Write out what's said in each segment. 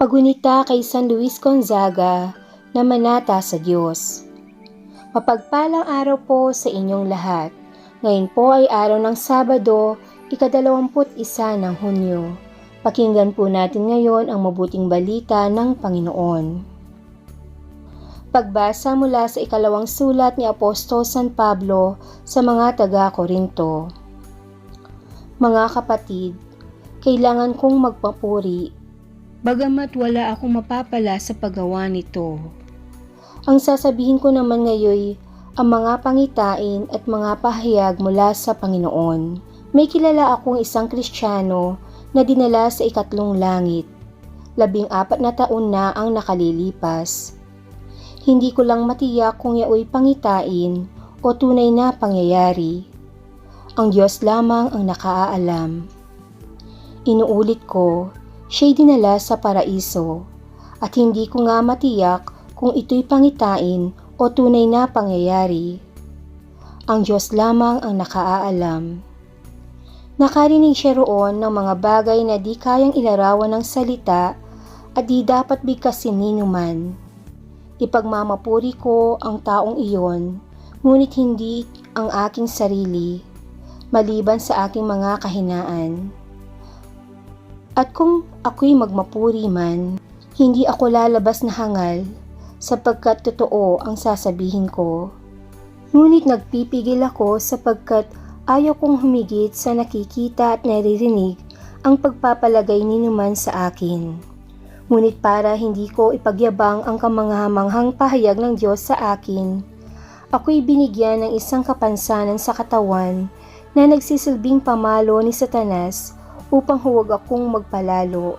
Pagunita kay San Luis Gonzaga na manata sa Diyos. Mapagpalang araw po sa inyong lahat. Ngayon po ay araw ng Sabado, ikadalawamput isa ng Hunyo. Pakinggan po natin ngayon ang mabuting balita ng Panginoon. Pagbasa mula sa ikalawang sulat ni Apostol San Pablo sa mga taga-Korinto. Mga kapatid, kailangan kong magpapuri, bagamat wala akong mapapala sa paggawa nito. Ang sasabihin ko naman ngayon ang mga pangitain at mga pahayag mula sa Panginoon. May kilala akong isang Kristiyano na dinala sa ikatlong langit. Labing apat na taon na ang nakalilipas. Hindi ko lang matiyak kung yaoy pangitain o tunay na pangyayari. Ang Diyos lamang ang nakaaalam. Inuulit ko, siya'y dinala sa paraiso at hindi ko nga matiyak kung ito'y pangitain o tunay na pangyayari. Ang Diyos lamang ang nakaaalam. Nakarinig siya roon ng mga bagay na di kayang ilarawan ng salita at di dapat bigkasin ninuman. Ipagmamapuri ko ang taong iyon, ngunit hindi ang aking sarili, maliban sa aking mga kahinaan. At kung ako'y magmapuri man, hindi ako lalabas na hangal sapagkat totoo ang sasabihin ko. Ngunit nagpipigil ako sapagkat ayaw kong humigit sa nakikita at naririnig ang pagpapalagay ni naman sa akin. Ngunit para hindi ko ipagyabang ang kamanghamanghang pahayag ng Diyos sa akin, ako'y binigyan ng isang kapansanan sa katawan na nagsisilbing pamalo ni Satanas upang huwag akong magpalalo.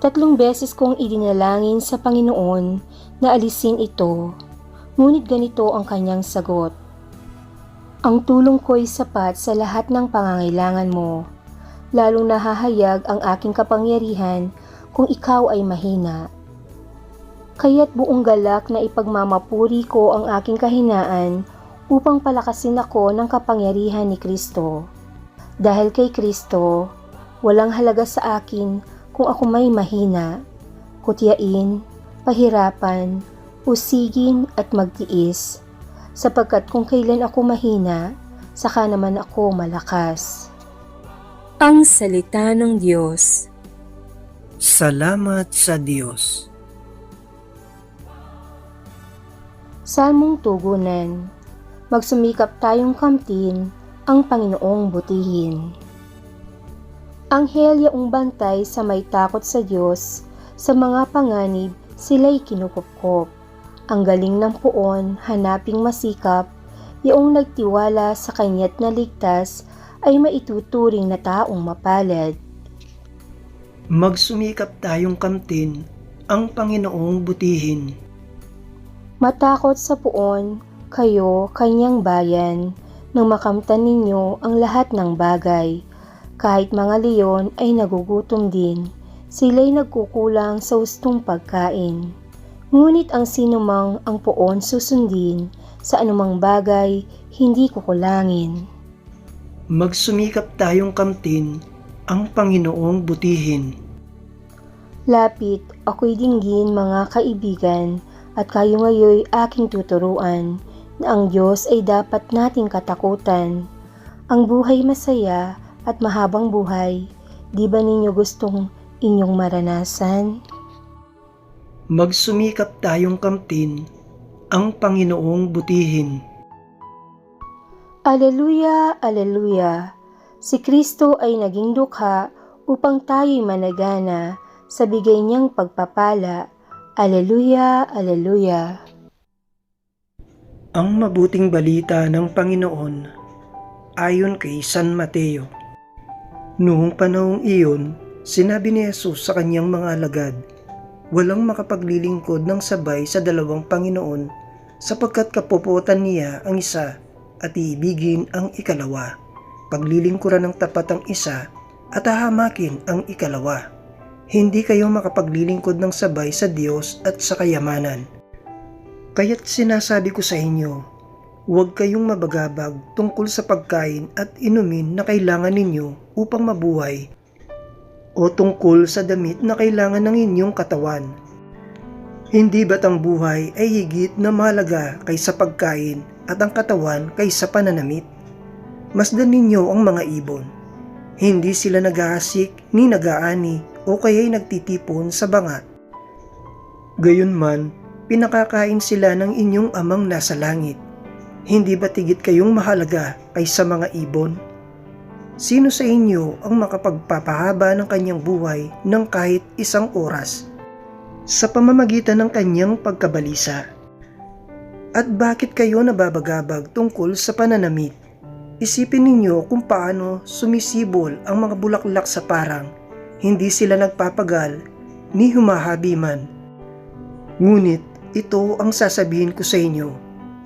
Tatlong beses kong idinalangin sa Panginoon na alisin ito, ngunit ganito ang kanyang sagot. Ang tulong ko'y sapat sa lahat ng pangangailangan mo, lalong nahahayag ang aking kapangyarihan kung ikaw ay mahina. Kaya't buong galak na ipagmamapuri ko ang aking kahinaan upang palakasin ako ng kapangyarihan ni Kristo. Dahil kay Kristo, walang halaga sa akin kung ako may mahina, kutyain, pahirapan, usigin at magtiis, sapagkat kung kailan ako mahina, saka naman ako malakas. Ang Salita ng Diyos Salamat sa Diyos. Salmong Tugunan Magsumikap tayong kamtin ang Panginoong butihin. Anghel yaong bantay sa may takot sa Diyos, sa mga panganib sila'y kinukupkop. Ang galing ng puon, hanaping masikap, yaong nagtiwala sa kanya't naligtas, ay maituturing na taong mapalad. Magsumikap tayong kamtin ang Panginoong butihin. Matakot sa puon, kayo, kanyang bayan, nang makamtan ninyo ang lahat ng bagay. Kahit mga leon ay nagugutom din, sila'y nagkukulang sa ustong pagkain. Ngunit ang sinumang ang poon susundin, sa anumang bagay, hindi kukulangin. Magsumikap tayong kamtin ang Panginoong butihin. Lapit, ako'y dinggin mga kaibigan, at kayo ngayoy aking tuturuan, na ang Diyos ay dapat nating katakutan. Ang buhay masaya at mahabang buhay, di ba ninyo gustong inyong maranasan? Magsumikap tayong kamtin ang Panginoong butihin. Aleluya, aleluya! Si Kristo ay naging dukha upang tayo'y managana sa bigay niyang pagpapala. Aleluya, aleluya! Ang mabuting balita ng Panginoon ayon kay San Mateo. Noong panahong iyon, sinabi ni Jesus sa kanyang mga alagad, Walang makapaglilingkod ng sabay sa dalawang Panginoon sapagkat kapuputan niya ang isa at iibigin ang ikalawa. Paglilingkuran ng tapat ang isa at hahamakin ang ikalawa. Hindi kayo makapaglilingkod ng sabay sa Diyos at sa kayamanan. Kaya't sinasabi ko sa inyo, huwag kayong mabagabag tungkol sa pagkain at inumin na kailangan ninyo upang mabuhay o tungkol sa damit na kailangan ng inyong katawan? Hindi ba't ang buhay ay higit na mahalaga kaysa pagkain at ang katawan kaysa pananamit? Masdan ninyo ang mga ibon. Hindi sila nag-aasik ni nag-aani o kaya'y nagtitipon sa bangat. Gayunman, pinakakain sila ng inyong amang nasa langit. Hindi ba tigit kayong mahalaga kaysa mga ibon? Sino sa inyo ang makapagpapahaba ng kanyang buhay ng kahit isang oras sa pamamagitan ng kanyang pagkabalisa? At bakit kayo nababagabag tungkol sa pananamit? Isipin ninyo kung paano sumisibol ang mga bulaklak sa parang, hindi sila nagpapagal ni humahabi man. Ngunit ito ang sasabihin ko sa inyo,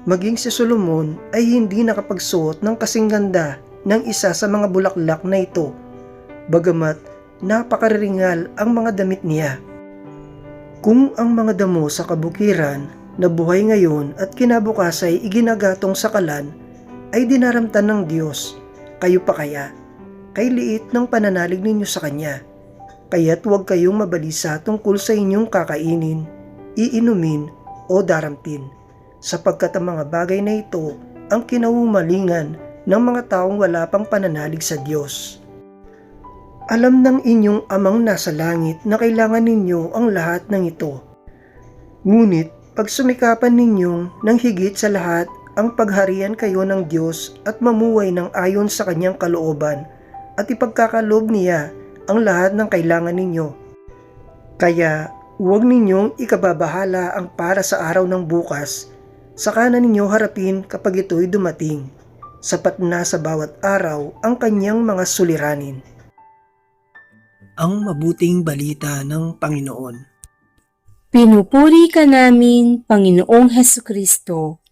maging si Solomon ay hindi nakapagsuot ng kasing ganda ng isa sa mga bulaklak na ito, bagamat napakariringal ang mga damit niya. Kung ang mga damo sa kabukiran na buhay ngayon at kinabukas ay iginagatong sa kalan, ay dinaramtan ng Diyos, kayo pa kaya? Kay liit ng pananalig ninyo sa Kanya. Kaya't huwag kayong mabalisa tungkol sa inyong kakainin, iinumin o daramtin, sapagkat ang mga bagay na ito ang kinaumalingan ng mga taong wala pang pananalig sa Diyos. Alam ng inyong amang nasa langit na kailangan ninyo ang lahat ng ito. Ngunit pag sumikapan ninyong ng higit sa lahat ang pagharian kayo ng Diyos at mamuhay ng ayon sa kanyang kalooban at ipagkakalob niya ang lahat ng kailangan ninyo. Kaya huwag ninyong ikababahala ang para sa araw ng bukas, saka na ninyo harapin kapag ito'y dumating. Sapat na sa bawat araw ang kanyang mga suliranin. Ang mabuting balita ng Panginoon. Pinupuri ka namin, Panginoong Heso Kristo.